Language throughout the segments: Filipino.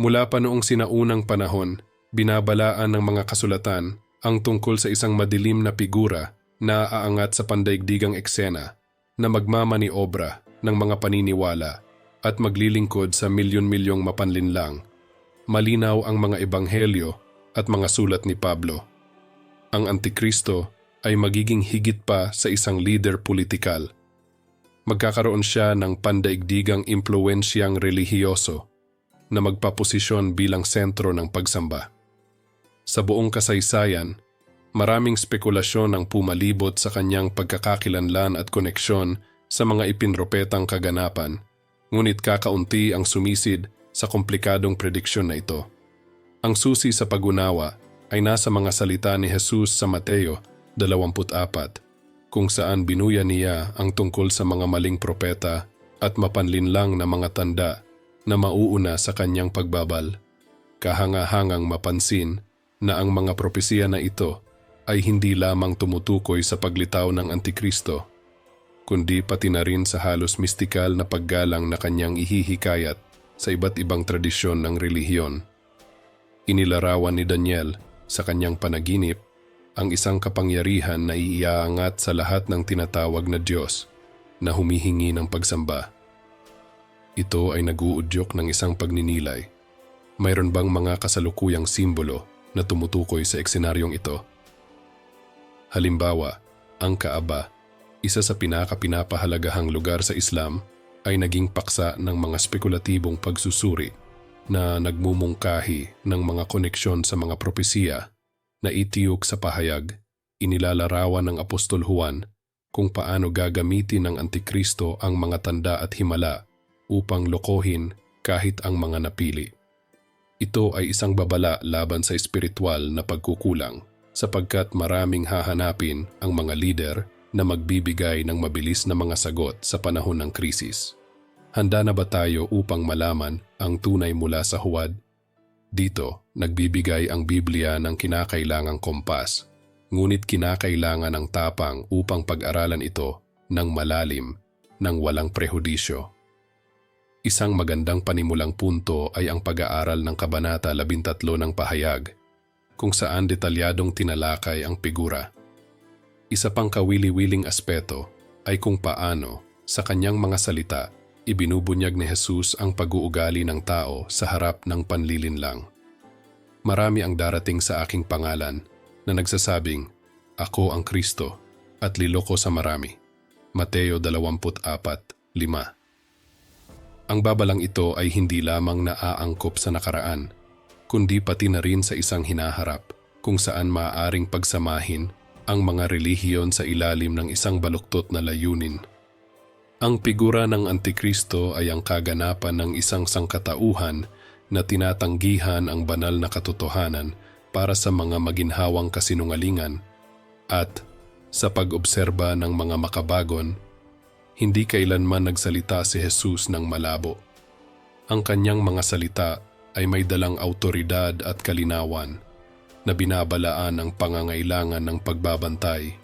Mula pa noong sinaunang panahon, binabalaan ng mga kasulatan ang tungkol sa isang madilim na figura na aangat sa pandaigdigang eksena na magmamaniobra ng mga paniniwala at maglilingkod sa milyon-milyong mapanlinlang. Malinaw ang mga ebanghelyo at mga sulat ni Pablo. Ang Antikristo ay magiging higit pa sa isang leader politikal. Magkakaroon siya ng pandaigdigang impluensyang relihiyoso na magpaposisyon bilang sentro ng pagsamba. Sa buong kasaysayan, maraming spekulasyon ang pumalibot sa kanyang pagkakakilanlan at koneksyon sa mga ipinropetang kaganapan, ngunit kakaunti ang sumisid sa komplikadong prediksyon na ito. Ang susi sa pag-unawa ay nasa mga salita ni Jesus sa Mateo 24, kung saan binuya niya ang tungkol sa mga maling propeta at mapanlinlang na mga tanda na mauuna sa kanyang pagbabal. Kahanga-hangang mapansin na ang mga propesiya na ito ay hindi lamang tumutukoy sa paglitaw ng Antikristo, kundi pati na rin sa halos mistikal na paggalang na kanyang ihihikayat sa iba't ibang tradisyon ng relihiyon. Inilarawan ni Daniel sa kanyang panaginip ang isang kapangyarihan na iiangat sa lahat ng tinatawag na Diyos na humihingi ng pagsamba. Ito ay naguudyok ng isang pagninilay. Mayroon bang mga kasalukuyang simbolo na tumutukoy sa eksenaryong ito? Halimbawa, ang Kaaba, isa sa pinaka-pinapahalagahang lugar sa Islam, ay naging paksa ng mga spekulatibong pagsusuri na nagmumungkahi ng mga koneksyon sa mga propesiya na itiyok sa pahayag, inilalarawan ng Apostol Juan kung paano gagamitin ng Antikristo ang mga tanda at himala upang lokohin kahit ang mga napili. Ito ay isang babala laban sa espiritual na pagkukulang sapagkat maraming hahanapin ang mga lider na magbibigay ng mabilis na mga sagot sa panahon ng krisis. Handa na ba tayo upang malaman ang tunay mula sa huwad? Dito, nagbibigay ang Biblia ng kinakailangang kompas, ngunit kinakailangan ng tapang upang pag-aralan ito ng malalim, ng walang prehudisyo. Isang magandang panimulang punto ay ang pag-aaral ng Kabanata 13 ng Pahayag, kung saan detalyadong tinalakay ang figura. Isa pang kawili-wiling aspeto ay kung paano, sa kanyang mga salita, ibinubunyag ni Jesus ang pag-uugali ng tao sa harap ng panlilinlang. Marami ang darating sa aking pangalan na nagsasabing, Ako ang Kristo at liloko sa marami. Mateo 24:5 Ang babalang ito ay hindi lamang naaangkop sa nakaraan, kundi pati na rin sa isang hinaharap kung saan maaaring pagsamahin ang mga relihiyon sa ilalim ng isang baluktot na layunin. Ang figura ng Antikristo ay ang kaganapan ng isang sangkatauhan na tinatanggihan ang banal na katotohanan para sa mga maginhawang kasinungalingan at sa pag-obserba ng mga makabagon, hindi kailanman nagsalita si Jesus ng malabo. Ang kanyang mga salita ay may dalang autoridad at kalinawan na binabalaan ang pangangailangan ng pagbabantay.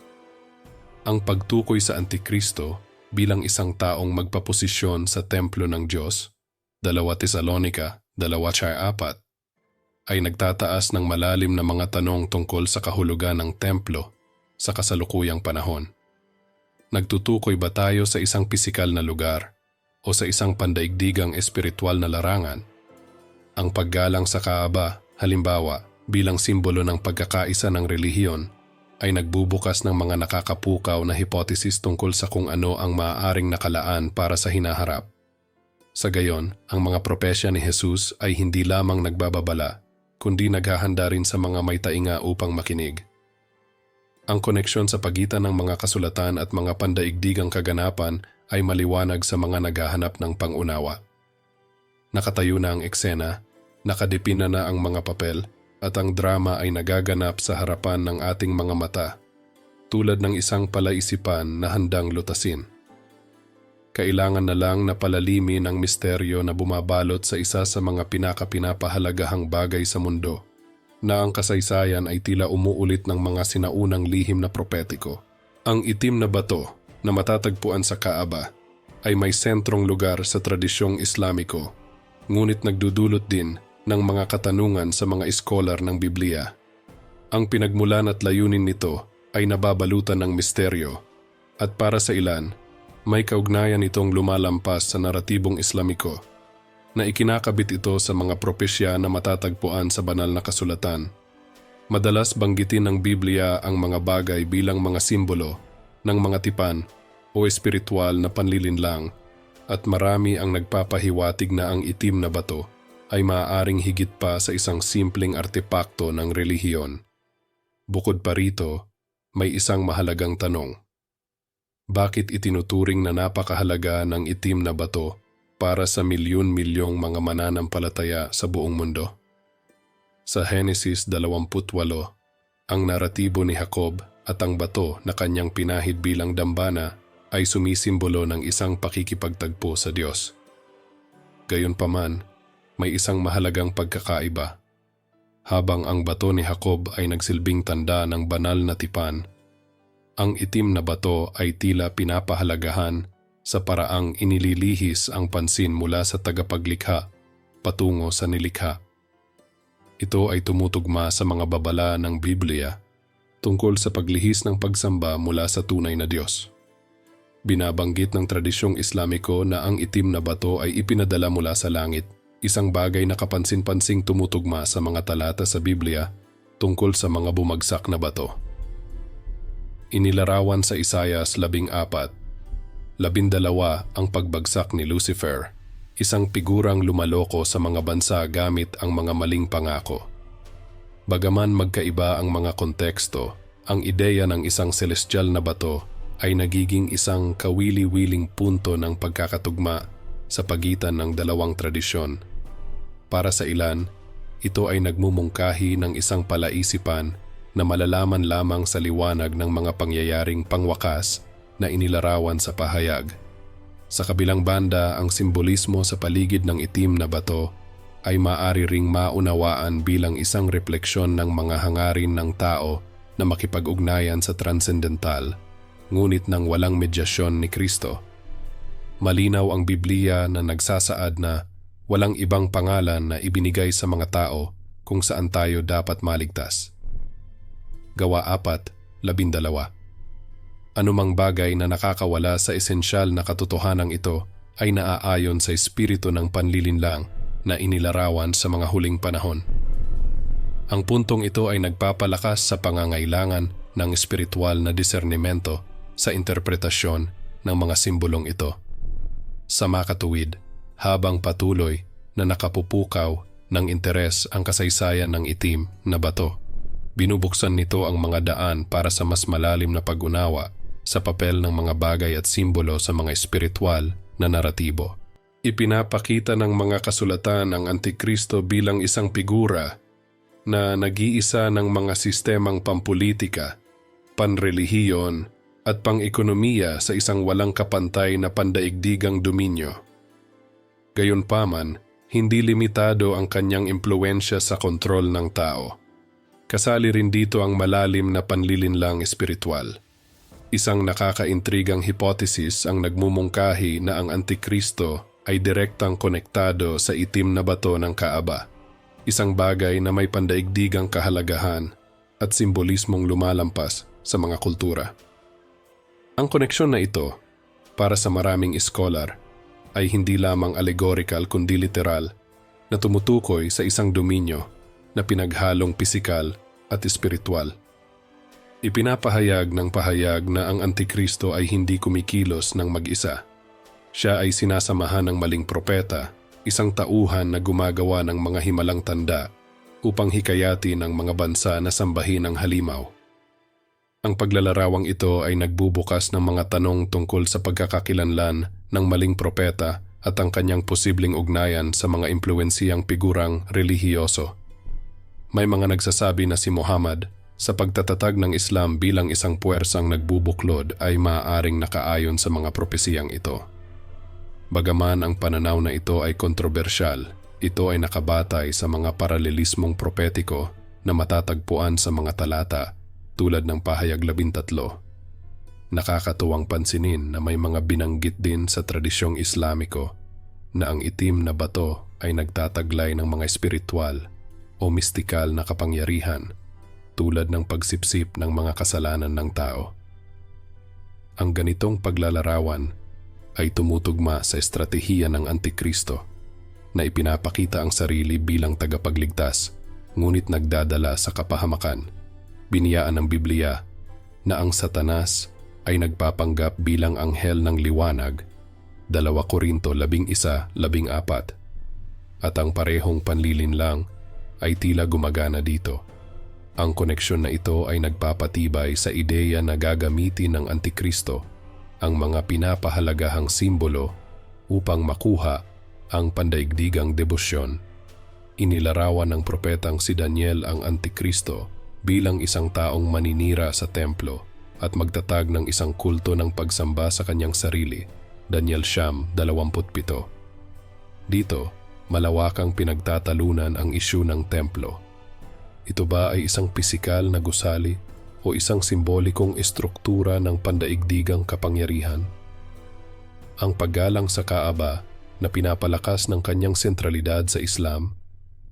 Ang pagtukoy sa Antikristo bilang isang taong magpaposisyon sa templo ng Diyos, 2 Tesalonika 2.4, ay nagtataas ng malalim na mga tanong tungkol sa kahulugan ng templo sa kasalukuyang panahon. Nagtutukoy ba tayo sa isang pisikal na lugar o sa isang pandaigdigang espiritual na larangan? Ang paggalang sa Kaaba, halimbawa, bilang simbolo ng pagkakaisa ng relihiyon, ay nagbubukas ng mga nakakapukaw na hipotesis tungkol sa kung ano ang maaaring nakalaan para sa hinaharap. Sa gayon, ang mga propesya ni Jesus ay hindi lamang nagbababala, kundi naghahanda rin sa mga may tainga upang makinig. Ang koneksyon sa pagitan ng mga kasulatan at mga pandaigdigang kaganapan ay maliwanag sa mga naghahanap ng pangunawa. Nakatayo na ang eksena, nakadipina na ang mga papel, at ang drama ay nagaganap sa harapan ng ating mga mata, tulad ng isang palaisipan na handang lutasin. Kailangan na lang na palalimin ang misteryo na bumabalot sa isa sa mga pinakapinapahalagahang bagay sa mundo, na ang kasaysayan ay tila umuulit ng mga sinaunang lihim na propetiko. Ang itim na bato na matatagpuan sa Kaaba ay may sentrong lugar sa tradisyong Islamiko, ngunit nagdudulot din ng mga katanungan sa mga iskolar ng Biblia. Ang pinagmulan at layunin nito ay nababalutan ng misteryo at para sa ilan, may kaugnayan itong lumalampas sa naratibong Islamiko na ikinakabit ito sa mga propesya na matatagpuan sa banal na kasulatan. Madalas banggitin ng Biblia ang mga bagay bilang mga simbolo ng mga tipan o espiritual na panlilinlang at marami ang nagpapahiwatig na ang itim na bato ay maaaring higit pa sa isang simpleng artepakto ng relihiyon. Bukod pa rito, may isang mahalagang tanong. Bakit itinuturing na napakahalaga ng itim na bato para sa milyon-milyong mga mananampalataya sa buong mundo? Sa Genesis 28, ang naratibo ni Jacob at ang bato na kanyang pinahid bilang dambana ay sumisimbolo ng isang pakikipagtagpo sa Diyos. Gayunpaman, may isang mahalagang pagkakaiba. Habang ang bato ni Jacob ay nagsilbing tanda ng banal na tipan, ang itim na bato ay tila pinapahalagahan sa paraang inililihis ang pansin mula sa tagapaglikha patungo sa nilikha. Ito ay tumutugma sa mga babala ng Biblia tungkol sa paglihis ng pagsamba mula sa tunay na Diyos. Binabanggit ng tradisyong Islamiko na ang itim na bato ay ipinadala mula sa langit isang bagay na kapansin-pansing tumutugma sa mga talata sa Biblia tungkol sa mga bumagsak na bato. Inilarawan sa Isayas 14, labindalawa ang pagbagsak ni Lucifer, isang figurang lumaloko sa mga bansa gamit ang mga maling pangako. Bagaman magkaiba ang mga konteksto, ang ideya ng isang celestial na bato ay nagiging isang kawili-wiling punto ng pagkakatugma sa pagitan ng dalawang tradisyon para sa ilan, ito ay nagmumungkahi ng isang palaisipan na malalaman lamang sa liwanag ng mga pangyayaring pangwakas na inilarawan sa pahayag. Sa kabilang banda, ang simbolismo sa paligid ng itim na bato ay maaari ring maunawaan bilang isang refleksyon ng mga hangarin ng tao na makipag-ugnayan sa transcendental, ngunit ng walang medyasyon ni Kristo. Malinaw ang Biblia na nagsasaad na walang ibang pangalan na ibinigay sa mga tao kung saan tayo dapat maligtas. Gawa 4, 12 Anumang bagay na nakakawala sa esensyal na katotohanan ito ay naaayon sa espiritu ng panlilinlang na inilarawan sa mga huling panahon. Ang puntong ito ay nagpapalakas sa pangangailangan ng espiritual na disernimento sa interpretasyon ng mga simbolong ito. Sa makatuwid, habang patuloy na nakapupukaw ng interes ang kasaysayan ng itim na bato. Binubuksan nito ang mga daan para sa mas malalim na pag-unawa sa papel ng mga bagay at simbolo sa mga espiritual na naratibo. Ipinapakita ng mga kasulatan ang Antikristo bilang isang figura na nag-iisa ng mga sistemang pampolitika, panrelihiyon at pang-ekonomiya sa isang walang kapantay na pandaigdigang dominyo. Gayunpaman, hindi limitado ang kanyang impluensya sa kontrol ng tao. Kasali rin dito ang malalim na panlilinlang espiritual. Isang nakakaintrigang hipotesis ang nagmumungkahi na ang Antikristo ay direktang konektado sa itim na bato ng Kaaba, isang bagay na may pandaigdigang kahalagahan at simbolismong lumalampas sa mga kultura. Ang koneksyon na ito, para sa maraming iskolar, ay hindi lamang allegorical kundi literal na tumutukoy sa isang dominyo na pinaghalong pisikal at espiritual. Ipinapahayag ng pahayag na ang Antikristo ay hindi kumikilos ng mag-isa. Siya ay sinasamahan ng maling propeta, isang tauhan na gumagawa ng mga himalang tanda upang hikayati ng mga bansa na sambahin ang halimaw. Ang paglalarawang ito ay nagbubukas ng mga tanong tungkol sa pagkakakilanlan ng maling propeta at ang kanyang posibleng ugnayan sa mga impluensiyang figurang relihiyoso. May mga nagsasabi na si Muhammad sa pagtatatag ng Islam bilang isang puwersang nagbubuklod ay maaaring nakaayon sa mga propesiyang ito. Bagaman ang pananaw na ito ay kontrobersyal, ito ay nakabatay sa mga paralelismong propetiko na matatagpuan sa mga talata tulad ng pahayag labintatlo Nakakatuwang pansinin na may mga binanggit din sa tradisyong Islamiko na ang itim na bato ay nagtataglay ng mga espiritual o mistikal na kapangyarihan tulad ng pagsipsip ng mga kasalanan ng tao. Ang ganitong paglalarawan ay tumutugma sa estratehiya ng Antikristo na ipinapakita ang sarili bilang tagapagligtas ngunit nagdadala sa kapahamakan. Biniyaan ng Biblia na ang Satanas ay nagpapanggap bilang anghel ng liwanag 2 Korinto 11-14 at ang parehong panlilinlang ay tila gumagana dito. Ang koneksyon na ito ay nagpapatibay sa ideya na gagamitin ng Antikristo ang mga pinapahalagahang simbolo upang makuha ang pandaigdigang debosyon. Inilarawan ng propetang si Daniel ang Antikristo bilang isang taong maninira sa templo at magtatag ng isang kulto ng pagsamba sa kanyang sarili. Daniel Siyam, 27. Dito, malawakang pinagtatalunan ang isyu ng templo. Ito ba ay isang pisikal na gusali o isang simbolikong estruktura ng pandaigdigang kapangyarihan? Ang paggalang sa Kaaba na pinapalakas ng kanyang sentralidad sa Islam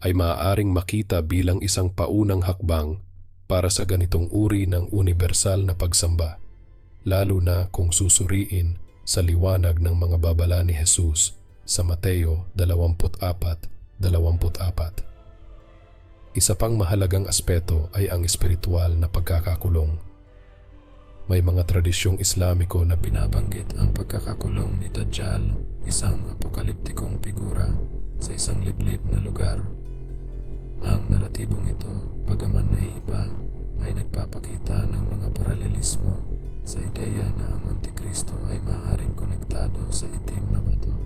ay maaaring makita bilang isang paunang hakbang para sa ganitong uri ng universal na pagsamba, lalo na kung susuriin sa liwanag ng mga babala ni Jesus sa Mateo 24:24. Isa pang mahalagang aspeto ay ang espiritual na pagkakakulong. May mga tradisyong Islamiko na binabanggit ang pagkakakulong ni Dajjal, isang apokaliptikong figura sa isang liblib na lugar. Ang naratibong ito, pagaman na iba, ay nagpapakita ng mga paralelismo sa ideya na ang Antikristo ay maaaring konektado sa itim na bato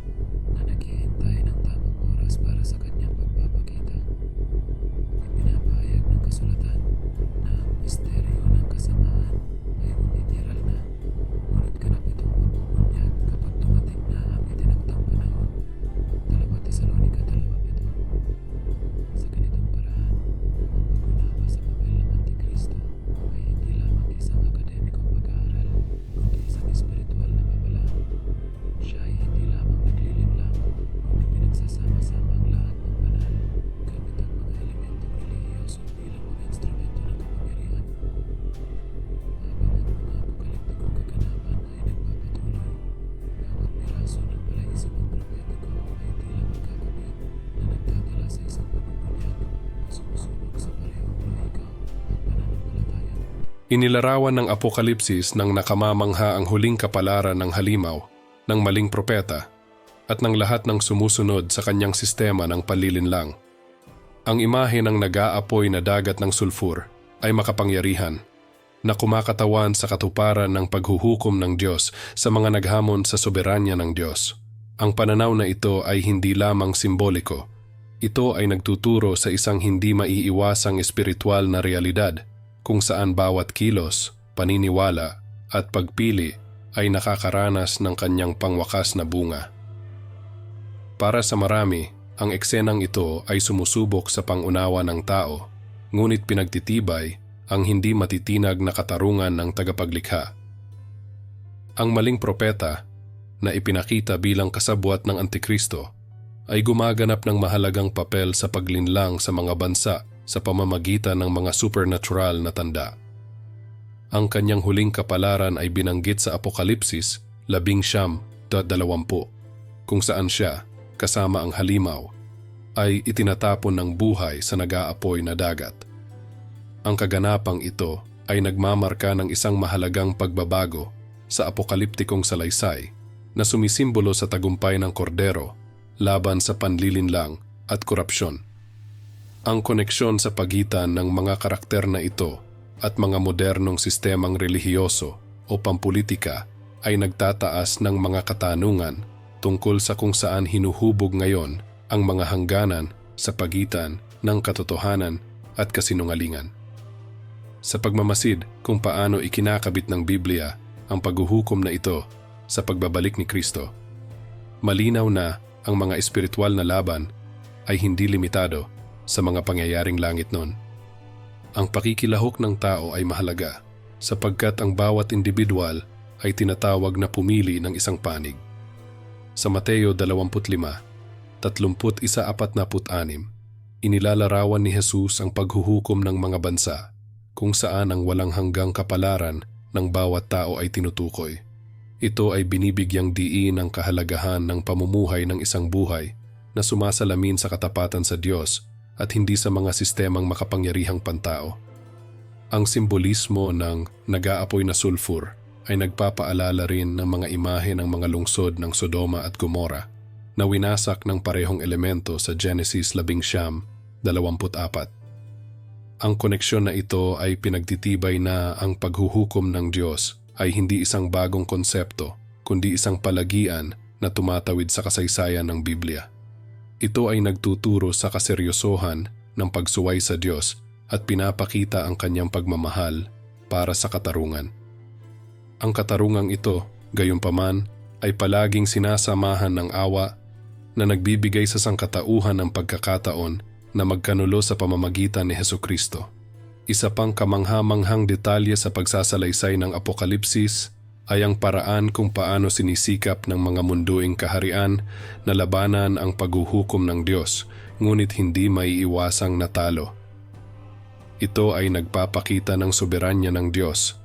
Inilarawan ng Apokalipsis ng nakamamangha ang huling kapalaran ng halimaw, ng maling propeta, at ng lahat ng sumusunod sa kanyang sistema ng palilinlang. Ang imahe ng nag-aapoy na dagat ng sulfur ay makapangyarihan na kumakatawan sa katuparan ng paghuhukom ng Diyos sa mga naghamon sa soberanya ng Diyos. Ang pananaw na ito ay hindi lamang simboliko. Ito ay nagtuturo sa isang hindi maiiwasang espiritual na realidad kung saan bawat kilos, paniniwala at pagpili ay nakakaranas ng kanyang pangwakas na bunga. Para sa marami, ang eksenang ito ay sumusubok sa pangunawa ng tao, ngunit pinagtitibay ang hindi matitinag na katarungan ng tagapaglikha. Ang maling propeta na ipinakita bilang kasabwat ng Antikristo ay gumaganap ng mahalagang papel sa paglinlang sa mga bansa sa pamamagitan ng mga supernatural na tanda. Ang kanyang huling kapalaran ay binanggit sa Apokalipsis 11.20 kung saan siya, kasama ang halimaw, ay itinatapon ng buhay sa nag-aapoy na dagat. Ang kaganapang ito ay nagmamarka ng isang mahalagang pagbabago sa apokaliptikong salaysay na sumisimbolo sa tagumpay ng kordero laban sa panlilinlang at korupsyon. Ang koneksyon sa pagitan ng mga karakter na ito at mga modernong sistemang relihiyoso o pampulitika ay nagtataas ng mga katanungan tungkol sa kung saan hinuhubog ngayon ang mga hangganan sa pagitan ng katotohanan at kasinungalingan. Sa pagmamasid kung paano ikinakabit ng Biblia ang paghuhukom na ito sa pagbabalik ni Kristo, malinaw na ang mga espiritual na laban ay hindi limitado sa mga pangyayaring langit noon. Ang pakikilahok ng tao ay mahalaga sapagkat ang bawat individual ay tinatawag na pumili ng isang panig. Sa Mateo 25, 31-46, inilalarawan ni Jesus ang paghuhukom ng mga bansa kung saan ang walang hanggang kapalaran ng bawat tao ay tinutukoy. Ito ay binibigyang diin ang kahalagahan ng pamumuhay ng isang buhay na sumasalamin sa katapatan sa Diyos at hindi sa mga sistemang makapangyarihang pantao. Ang simbolismo ng nag-aapoy na sulfur ay nagpapaalala rin ng mga imahe ng mga lungsod ng Sodoma at Gomora na winasak ng parehong elemento sa Genesis 11:24. Ang koneksyon na ito ay pinagtitibay na ang paghuhukom ng Diyos ay hindi isang bagong konsepto, kundi isang palagian na tumatawid sa kasaysayan ng Biblia. Ito ay nagtuturo sa kaseryosohan ng pagsuway sa Diyos at pinapakita ang kanyang pagmamahal para sa katarungan. Ang katarungang ito, gayunpaman, ay palaging sinasamahan ng awa na nagbibigay sa sangkatauhan ng pagkakataon na magkanulo sa pamamagitan ni Heso Kristo. Isa pang kamangha-manghang detalye sa pagsasalaysay ng Apokalipsis ay ang paraan kung paano sinisikap ng mga munduing kaharian na labanan ang paghuhukom ng Diyos ngunit hindi maiiwasang natalo. Ito ay nagpapakita ng soberanya ng Diyos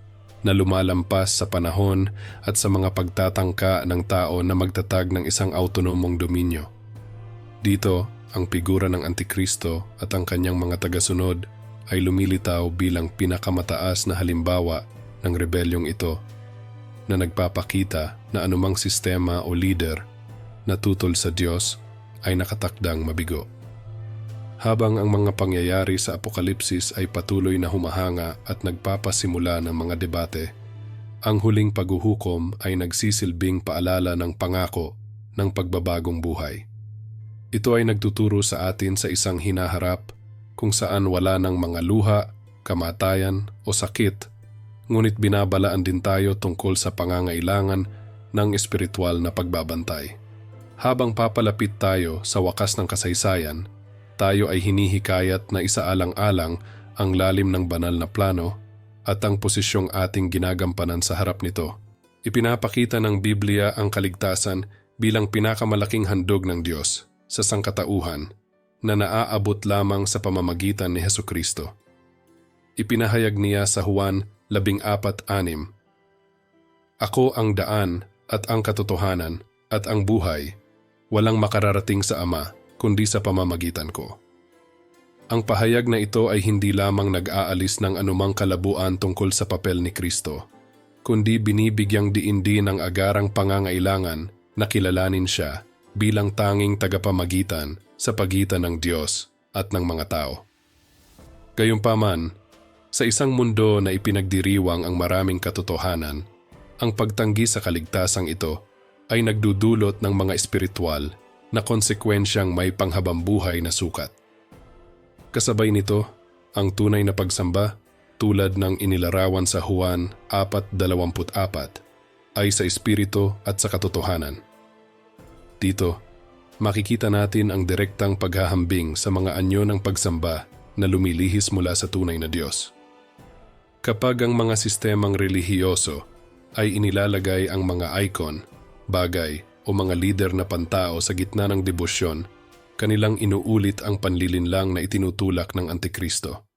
na lumalampas sa panahon at sa mga pagtatangka ng tao na magtatag ng isang autonomong dominyo. Dito, ang figura ng Antikristo at ang kanyang mga tagasunod ay lumilitaw bilang pinakamataas na halimbawa ng rebelyong ito na nagpapakita na anumang sistema o leader na tutol sa Diyos ay nakatakdang mabigo. Habang ang mga pangyayari sa Apokalipsis ay patuloy na humahanga at nagpapasimula ng mga debate, ang huling paghuhukom ay nagsisilbing paalala ng pangako ng pagbabagong buhay. Ito ay nagtuturo sa atin sa isang hinaharap kung saan wala ng mga luha, kamatayan o sakit, ngunit binabalaan din tayo tungkol sa pangangailangan ng espiritual na pagbabantay. Habang papalapit tayo sa wakas ng kasaysayan, tayo ay hinihikayat na isaalang-alang ang lalim ng banal na plano at ang posisyong ating ginagampanan sa harap nito. Ipinapakita ng Biblia ang kaligtasan bilang pinakamalaking handog ng Diyos sa sangkatauhan na naaabot lamang sa pamamagitan ni Heso Kristo. Ipinahayag niya sa Juan 14.6 Ako ang daan at ang katotohanan at ang buhay, walang makararating sa Ama kundi sa pamamagitan ko. Ang pahayag na ito ay hindi lamang nag-aalis ng anumang kalabuan tungkol sa papel ni Kristo, kundi binibigyang diin din ang agarang pangangailangan na kilalanin siya bilang tanging tagapamagitan sa pagitan ng Diyos at ng mga tao. Gayunpaman, sa isang mundo na ipinagdiriwang ang maraming katotohanan, ang pagtanggi sa kaligtasang ito ay nagdudulot ng mga espiritual na konsekwensyang may panghabambuhay na sukat. Kasabay nito, ang tunay na pagsamba tulad ng inilarawan sa Juan 4.24 ay sa espiritu at sa katotohanan. Dito, makikita natin ang direktang paghahambing sa mga anyo ng pagsamba na lumilihis mula sa tunay na Diyos. Kapag ang mga sistemang relihiyoso ay inilalagay ang mga icon, bagay o mga lider na pantao sa gitna ng debosyon, kanilang inuulit ang panlilinlang na itinutulak ng Antikristo.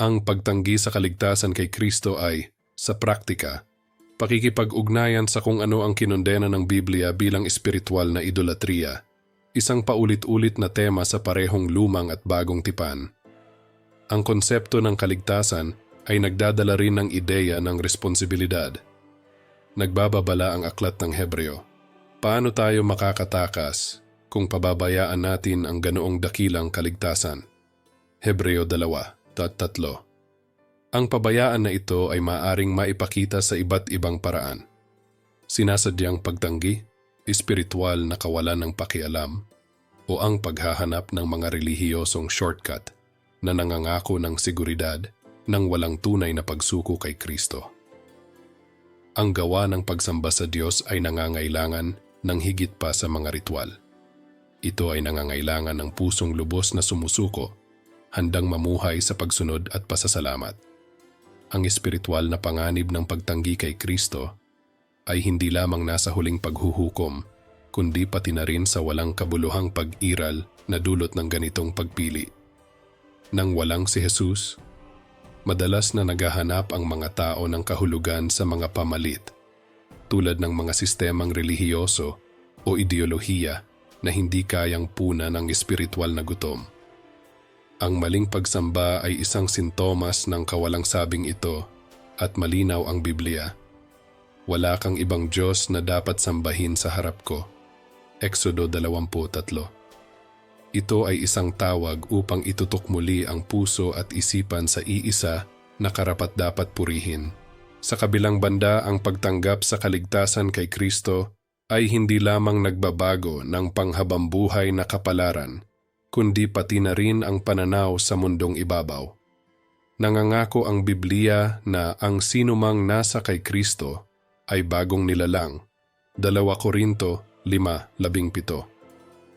Ang pagtanggi sa kaligtasan kay Kristo ay, sa praktika, pakikipag-ugnayan sa kung ano ang kinondena ng Biblia bilang espiritual na idolatriya, isang paulit-ulit na tema sa parehong lumang at bagong tipan. Ang konsepto ng kaligtasan ay nagdadala rin ng ideya ng responsibilidad. Nagbababala ang aklat ng Hebreo Paano tayo makakatakas kung pababayaan natin ang ganoong dakilang kaligtasan? Hebreo 2.3 Ang pabayaan na ito ay maaring maipakita sa iba't ibang paraan. Sinasadyang pagtanggi, espiritual na kawalan ng pakialam, o ang paghahanap ng mga relihiyosong shortcut na nangangako ng seguridad ng walang tunay na pagsuko kay Kristo. Ang gawa ng pagsamba sa Diyos ay nangangailangan ng higit pa sa mga ritual. Ito ay nangangailangan ng pusong lubos na sumusuko, handang mamuhay sa pagsunod at pasasalamat. Ang espiritual na panganib ng pagtanggi kay Kristo ay hindi lamang nasa huling paghuhukom, kundi pati na rin sa walang kabuluhang pag-iral na dulot ng ganitong pagpili. Nang walang si Jesus, madalas na naghahanap ang mga tao ng kahulugan sa mga pamalit, tulad ng mga sistemang relihiyoso o ideolohiya na hindi kayang puna ng espiritual na gutom. Ang maling pagsamba ay isang sintomas ng kawalang sabing ito at malinaw ang Biblia. Wala kang ibang Diyos na dapat sambahin sa harap ko. Exodo 23 Ito ay isang tawag upang itutok muli ang puso at isipan sa iisa na karapat dapat purihin. Sa kabilang banda, ang pagtanggap sa kaligtasan kay Kristo ay hindi lamang nagbabago ng panghabambuhay na kapalaran, kundi pati na rin ang pananaw sa mundong ibabaw. Nangangako ang Biblia na ang sinumang nasa kay Kristo ay bagong nilalang. 2 Korinto 5.17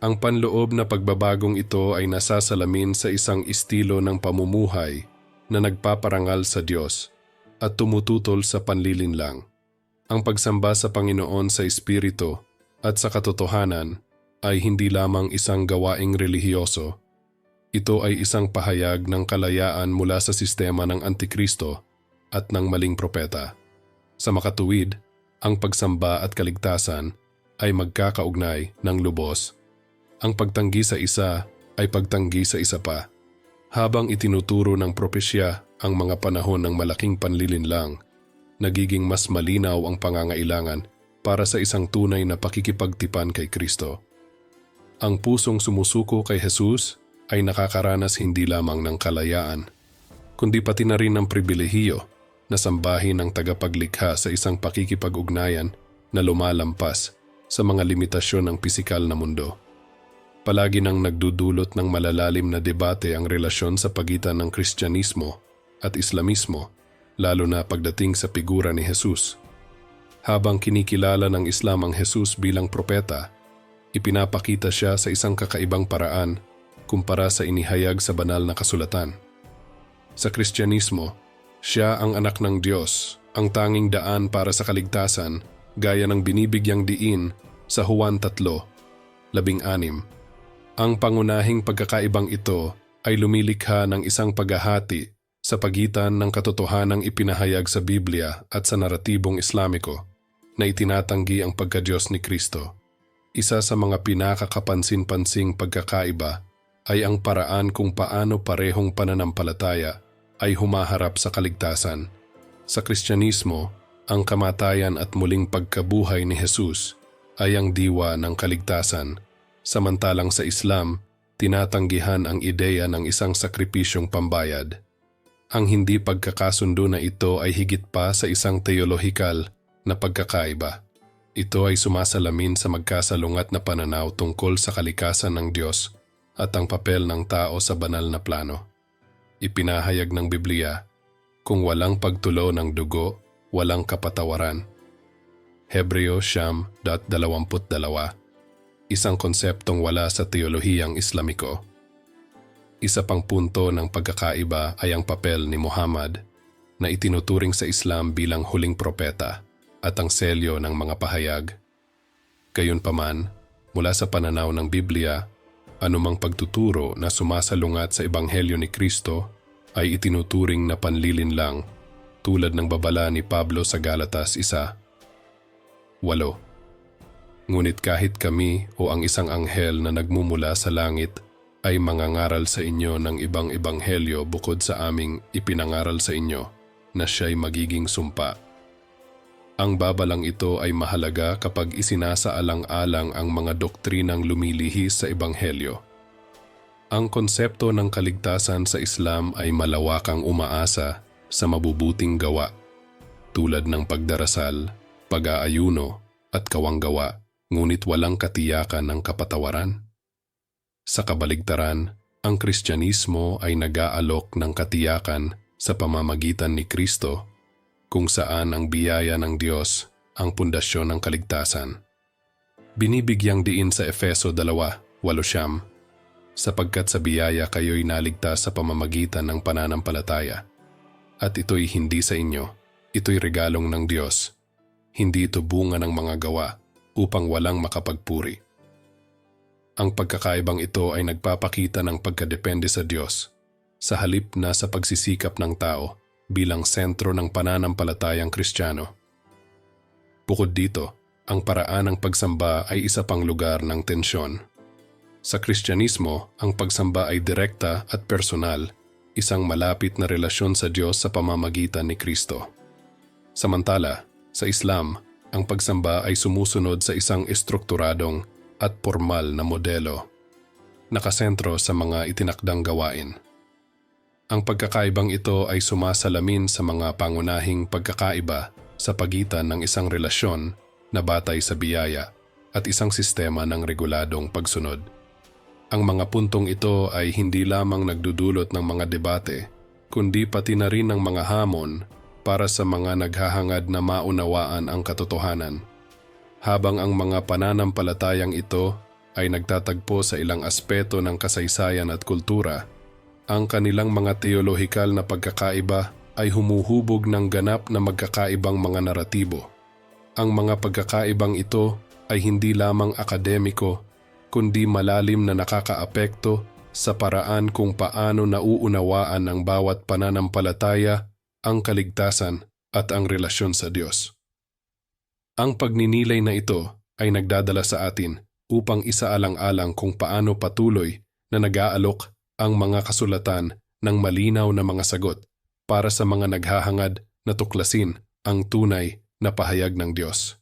Ang panloob na pagbabagong ito ay nasasalamin sa isang estilo ng pamumuhay na nagpaparangal sa Diyos at tumututol sa panlilinlang. Ang pagsamba sa Panginoon sa Espiritu at sa katotohanan ay hindi lamang isang gawaing relihiyoso. Ito ay isang pahayag ng kalayaan mula sa sistema ng Antikristo at ng maling propeta. Sa makatuwid, ang pagsamba at kaligtasan ay magkakaugnay ng lubos. Ang pagtanggi sa isa ay pagtanggi sa isa pa. Habang itinuturo ng propesya ang mga panahon ng malaking panlilinlang, nagiging mas malinaw ang pangangailangan para sa isang tunay na pakikipagtipan kay Kristo. Ang pusong sumusuko kay Jesus ay nakakaranas hindi lamang ng kalayaan, kundi pati na rin ng pribilehiyo na sambahin ng tagapaglikha sa isang pakikipag-ugnayan na lumalampas sa mga limitasyon ng pisikal na mundo. Palagi nang nagdudulot ng malalalim na debate ang relasyon sa pagitan ng Kristyanismo at Islamismo, lalo na pagdating sa figura ni Jesus. Habang kinikilala ng Islam ang Jesus bilang propeta, ipinapakita siya sa isang kakaibang paraan kumpara sa inihayag sa banal na kasulatan. Sa Kristyanismo, siya ang anak ng Diyos, ang tanging daan para sa kaligtasan, gaya ng binibigyang diin sa Juan 3, labing anim. Ang pangunahing pagkakaibang ito ay lumilikha ng isang paghahati sa pagitan ng katotohanang ipinahayag sa Biblia at sa naratibong Islamiko na itinatanggi ang pagkadyos ni Kristo. Isa sa mga pinakakapansin-pansing pagkakaiba ay ang paraan kung paano parehong pananampalataya ay humaharap sa kaligtasan. Sa Kristyanismo, ang kamatayan at muling pagkabuhay ni Jesus ay ang diwa ng kaligtasan Samantalang sa Islam, tinatanggihan ang ideya ng isang sakripisyong pambayad. Ang hindi pagkakasundo na ito ay higit pa sa isang teolohikal na pagkakaiba. Ito ay sumasalamin sa magkasalungat na pananaw tungkol sa kalikasan ng Diyos at ang papel ng tao sa banal na plano. Ipinahayag ng Biblia, kung walang pagtulo ng dugo, walang kapatawaran. Hebreo Siyam 22 isang konseptong wala sa teolohiyang Islamiko. Isa pang punto ng pagkakaiba ay ang papel ni Muhammad na itinuturing sa Islam bilang huling propeta at ang selyo ng mga pahayag. Gayunpaman, mula sa pananaw ng Biblia, anumang pagtuturo na sumasalungat sa Ebanghelyo ni Kristo ay itinuturing na panlilinlang tulad ng babala ni Pablo sa Galatas 1. 8. Ngunit kahit kami o ang isang anghel na nagmumula sa langit ay mangangaral sa inyo ng ibang ebanghelyo bukod sa aming ipinangaral sa inyo na siya'y magiging sumpa. Ang babalang ito ay mahalaga kapag isinasaalang-alang ang mga doktrinang lumilihis sa ebanghelyo. Ang konsepto ng kaligtasan sa Islam ay malawakang umaasa sa mabubuting gawa tulad ng pagdarasal, pag-aayuno at kawanggawa ngunit walang katiyakan ng kapatawaran. Sa kabaligtaran, ang Kristyanismo ay nag-aalok ng katiyakan sa pamamagitan ni Kristo kung saan ang biyaya ng Diyos ang pundasyon ng kaligtasan. Binibigyang diin sa Efeso 2, siyam, sapagkat sa biyaya kayo'y naligtas sa pamamagitan ng pananampalataya. At ito'y hindi sa inyo, ito'y regalong ng Diyos. Hindi ito bunga ng mga gawa, upang walang makapagpuri. Ang pagkakaibang ito ay nagpapakita ng pagkadepende sa Diyos sa halip na sa pagsisikap ng tao bilang sentro ng pananampalatayang Kristiyano. Bukod dito, ang paraan ng pagsamba ay isa pang lugar ng tensyon. Sa Kristyanismo, ang pagsamba ay direkta at personal, isang malapit na relasyon sa Diyos sa pamamagitan ni Kristo. Samantala, sa Islam, ang pagsamba ay sumusunod sa isang estrukturadong at formal na modelo, nakasentro sa mga itinakdang gawain. Ang pagkakaibang ito ay sumasalamin sa mga pangunahing pagkakaiba sa pagitan ng isang relasyon na batay sa biyaya at isang sistema ng reguladong pagsunod. Ang mga puntong ito ay hindi lamang nagdudulot ng mga debate, kundi pati na rin ng mga hamon para sa mga naghahangad na maunawaan ang katotohanan. Habang ang mga pananampalatayang ito ay nagtatagpo sa ilang aspeto ng kasaysayan at kultura, ang kanilang mga teolohikal na pagkakaiba ay humuhubog ng ganap na magkakaibang mga naratibo. Ang mga pagkakaibang ito ay hindi lamang akademiko, kundi malalim na nakakaapekto sa paraan kung paano nauunawaan ng bawat pananampalataya ang kaligtasan at ang relasyon sa Diyos. Ang pagninilay na ito ay nagdadala sa atin upang isaalang-alang kung paano patuloy na nag-aalok ang mga kasulatan ng malinaw na mga sagot para sa mga naghahangad na tuklasin ang tunay na pahayag ng Diyos.